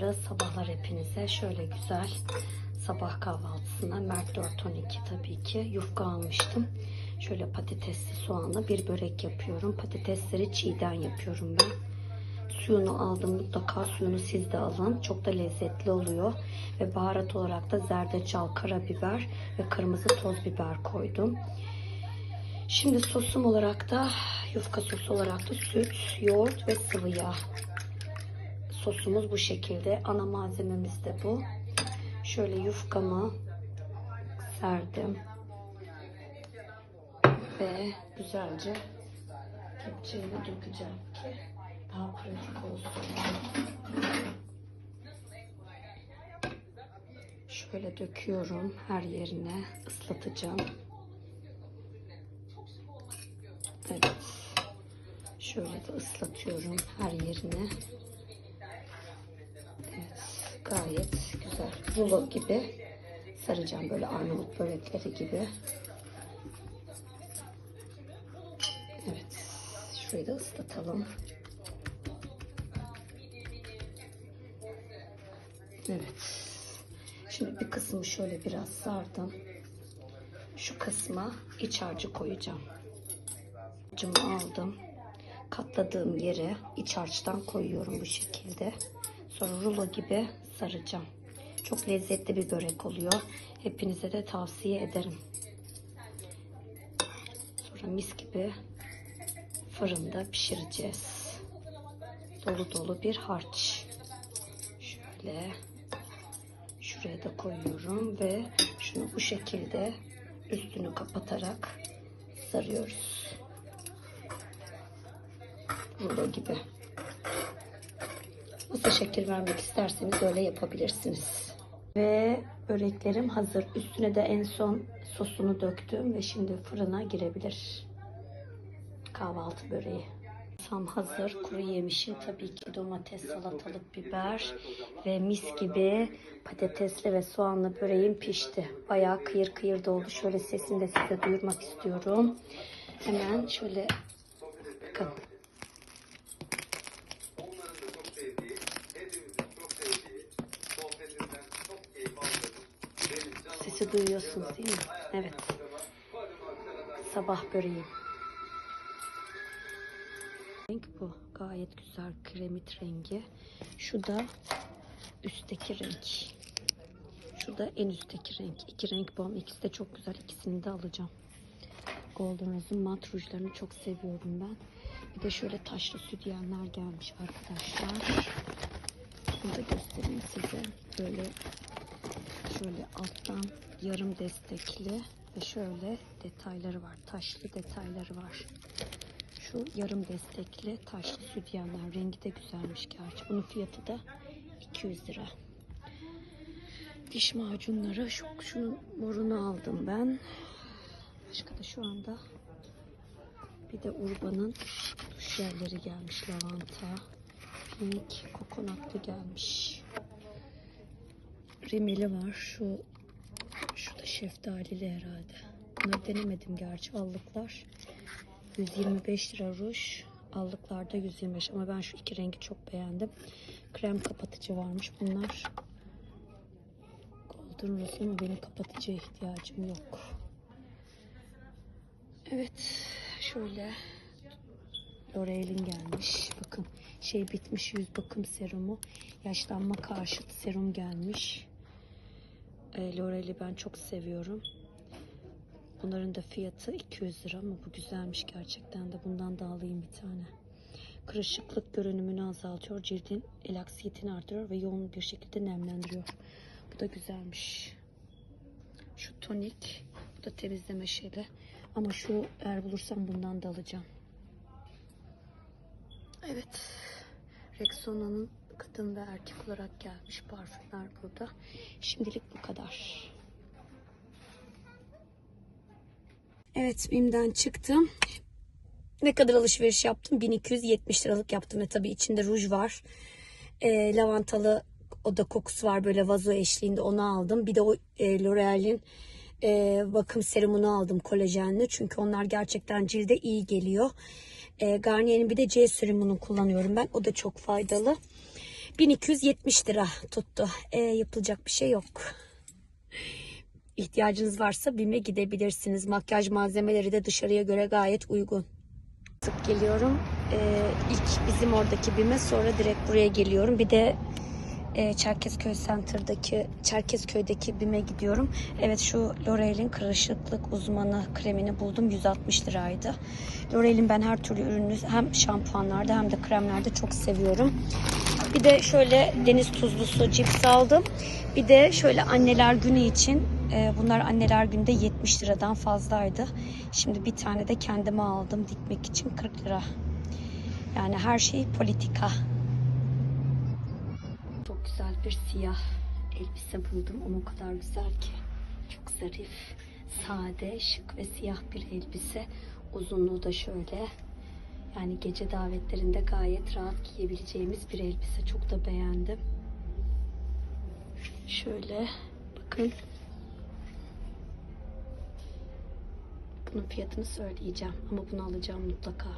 Hayırlı sabahlar hepinize. Şöyle güzel sabah kahvaltısına Mert 412 tabii ki yufka almıştım. Şöyle patatesli soğanlı bir börek yapıyorum. Patatesleri çiğden yapıyorum ben. Suyunu aldım mutlaka suyunu siz de alın. Çok da lezzetli oluyor. Ve baharat olarak da zerdeçal, karabiber ve kırmızı toz biber koydum. Şimdi sosum olarak da yufka sosu olarak da süt, yoğurt ve sıvı yağ sosumuz bu şekilde. Ana malzememiz de bu. Şöyle yufkamı serdim. Ve güzelce kepçeyle dökeceğim ki daha pratik olsun. Şöyle döküyorum her yerine ıslatacağım. Evet. Şöyle de ıslatıyorum her yerine. Gayet güzel. Rulo gibi saracağım böyle Arnavut börekleri gibi. Evet, şurayı da ıslatalım. Evet. Şimdi bir kısmı şöyle biraz sardım. Şu kısma iç harcı koyacağım. Harcımı aldım. Katladığım yere iç harçtan koyuyorum bu şekilde. Sonra rulo gibi saracağım. Çok lezzetli bir börek oluyor. Hepinize de tavsiye ederim. Sonra mis gibi fırında pişireceğiz. Dolu dolu bir harç. Şöyle şuraya da koyuyorum ve şunu bu şekilde üstünü kapatarak sarıyoruz. Rulo gibi. Nasıl şekil vermek isterseniz öyle yapabilirsiniz. Ve böreklerim hazır. Üstüne de en son sosunu döktüm ve şimdi fırına girebilir. Kahvaltı böreği. Tam hazır. Kuru yemişim tabii ki domates, salatalık, biber ve mis gibi patatesli ve soğanlı böreğim pişti. Bayağı kıyır kıyır doldu. Şöyle sesini de size duyurmak istiyorum. Hemen şöyle bakın. Sesi duyuyorsunuz değil mi? Evet. Sabah böreği. Renk bu. Gayet güzel kremit rengi. Şu da üstteki renk. Şu da en üstteki renk. İki renk ama ikisi de çok güzel. İkisini de alacağım. Golden Rose'un mat rujlarını çok seviyorum ben. Bir de şöyle taşlı sütyenler gelmiş arkadaşlar. Bunu da göstereyim size. Böyle şöyle alttan yarım destekli ve şöyle detayları var. Taşlı detayları var. Şu yarım destekli taşlı sütyenler. Rengi de güzelmiş gerçi. Bunun fiyatı da 200 lira. Diş macunları. Şu, şunun morunu aldım ben. Başka da şu anda bir de Urban'ın duş jelleri gelmiş. Lavanta. Pink kokonatlı gelmiş. Rimeli var. Şu şu da şeftalili herhalde. Bunları denemedim gerçi allıklar. 125 lira ruj. Allıklarda 125 ama ben şu iki rengi çok beğendim. Krem kapatıcı varmış. Bunlar Golden Rose ama benim kapatıcıya ihtiyacım yok. Evet. Şöyle L'Oreal'in gelmiş. Bakın şey bitmiş yüz bakım serumu. Yaşlanma karşıtı serum gelmiş. E, L'Oreal'i ben çok seviyorum. Bunların da fiyatı 200 lira ama bu güzelmiş gerçekten de. Bundan da alayım bir tane. Kırışıklık görünümünü azaltıyor. Cildin elaksiyetini artırıyor ve yoğun bir şekilde nemlendiriyor. Bu da güzelmiş. Şu tonik. Bu da temizleme şeyi. Ama şu eğer bulursam bundan da alacağım. Evet. Rexona'nın kadın ve erkek olarak gelmiş parfümler burada. Şimdilik bu kadar. Evet BİM'den çıktım. Ne kadar alışveriş yaptım? 1270 liralık yaptım ve tabii içinde ruj var. Ee, lavantalı oda kokusu var böyle vazo eşliğinde onu aldım. Bir de o e, L'Oreal'in e, bakım serumunu aldım kolajenli. Çünkü onlar gerçekten cilde iyi geliyor. E, Garnier'in bir de C serumunu kullanıyorum ben. O da çok faydalı. 1270 lira tuttu. E, yapılacak bir şey yok. İhtiyacınız varsa BİM'e gidebilirsiniz. Makyaj malzemeleri de dışarıya göre gayet uygun. Sık geliyorum. Ee, ilk bizim oradaki BİM'e sonra direkt buraya geliyorum. Bir de e, Çerkezköy Center'daki Çerkezköy'deki BİM'e gidiyorum. Evet şu L'Oreal'in kırışıklık uzmanı kremini buldum. 160 liraydı. L'Oreal'in ben her türlü ürünü hem şampuanlarda hem de kremlerde çok seviyorum. Bir de şöyle deniz tuzlusu cips aldım. Bir de şöyle anneler günü için e, bunlar anneler günde 70 liradan fazlaydı. Şimdi bir tane de kendime aldım dikmek için 40 lira. Yani her şey politika. Çok güzel bir siyah elbise buldum ama o kadar güzel ki. Çok zarif, sade, şık ve siyah bir elbise. Uzunluğu da şöyle. Yani gece davetlerinde gayet rahat giyebileceğimiz bir elbise. Çok da beğendim. Şöyle bakın. Bunun fiyatını söyleyeceğim ama bunu alacağım mutlaka.